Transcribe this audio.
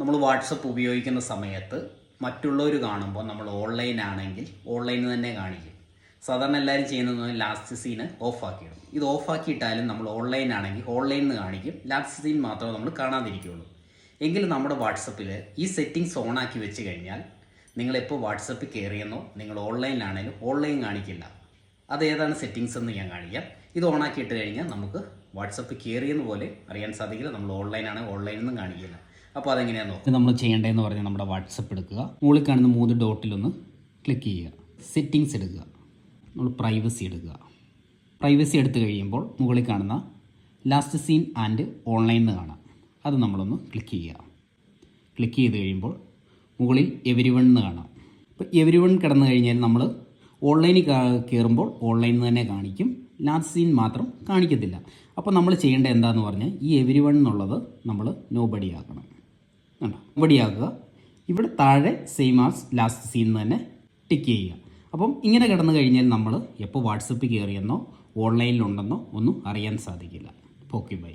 നമ്മൾ വാട്സപ്പ് ഉപയോഗിക്കുന്ന സമയത്ത് മറ്റുള്ളവർ കാണുമ്പോൾ നമ്മൾ ഓൺലൈൻ ആണെങ്കിൽ ഓൺലൈനിൽ തന്നെ കാണിക്കും. സാധാരണ എല്ലാവരും ചെയ്യുന്നത് ലാസ്റ്റ് സീന് ഓഫാക്കിയിടും ഇത് ഓഫാക്കിയിട്ടാലും നമ്മൾ ഓൺലൈൻ ആണെങ്കിൽ ഓൺലൈനിൽ നിന്ന് കാണിക്കും. ലാസ്റ്റ് സീൻ മാത്രമേ നമ്മൾ കാണാതിരിക്കുകയുള്ളൂ എങ്കിലും നമ്മുടെ വാട്സപ്പിൽ ഈ സെറ്റിങ്സ് ഓണാക്കി വെച്ച് കഴിഞ്ഞാൽ നിങ്ങളെപ്പോൾ വാട്സപ്പിൽ കയറിയെന്നോ നിങ്ങൾ ഓൺലൈനിലാണെങ്കിലും ഓൺലൈൻ കാണിക്കില്ല. അത് ഏതാണ് സെറ്റിങ്സ് എന്ന് ഞാൻ കാണിക്കാം. ഇത് ഓണാക്കി ഇട്ട് കഴിഞ്ഞാൽ നമുക്ക് വാട്സപ്പ് കയറിയെന്ന് പോലെ അറിയാൻ സാധിക്കില്ല. നമ്മൾ ഓൺലൈനാണ് ഓൺലൈനിൽ നിന്നും കാണിക്കില്ല. അപ്പോൾ അതെങ്ങനെയാണെന്ന് നോക്കുക നമ്മൾ ചെയ്യേണ്ടതെന്ന് പറഞ്ഞാൽ നമ്മുടെ വാട്സപ്പ് എടുക്കുക. മുകളിൽ കാണുന്ന മൂന്ന് ഡോട്ടിലൊന്ന് ക്ലിക്ക് ചെയ്യുക. സെറ്റിങ്സ് എടുക്കുക. നമ്മൾ പ്രൈവസി എടുക്കുക. പ്രൈവസി എടുത്തു കഴിയുമ്പോൾ മുകളിൽ കാണുന്ന ലാസ്റ്റ് സീൻ ആൻഡ് ഓൺലൈൻ എന്ന് കാണാം. അത് നമ്മളൊന്ന് ക്ലിക്ക് ചെയ്യുക. ക്ലിക്ക് ചെയ്ത് കഴിയുമ്പോൾ മുകളിൽ എവരി വൺ എന്ന് കാണാം. ഇപ്പോൾ എവരി വൺ കിടന്നു കഴിഞ്ഞാൽ നമ്മൾ ഓൺലൈനിൽ കയറുമ്പോൾ ഓൺലൈനിൽ തന്നെ കാണിക്കും. ലാസ്റ്റ് സീൻ മാത്രം കാണിക്കത്തില്ല. അപ്പോൾ നമ്മൾ ചെയ്യേണ്ടത് എന്താണെന്ന് പറഞ്ഞാൽ ഈ എവരി വൺ എന്നുള്ളത് നമ്മൾ നോബഡി ആക്കണം. കണ്ടോ ഇവിടെയാകുക. ഇവിടെ താഴെ സെയിം ആസ് ലാസ്റ്റ് സീൻ തന്നെ ടിക്ക് ചെയ്യുക. അപ്പം ഇങ്ങനെ കിടന്നു കഴിഞ്ഞാൽ നമ്മൾ എപ്പോൾ വാട്സപ്പിൽ കയറിയെന്നോ ഓൺലൈനിലുണ്ടെന്നോ ഒന്നും അറിയാൻ സാധിക്കില്ല. Okay bye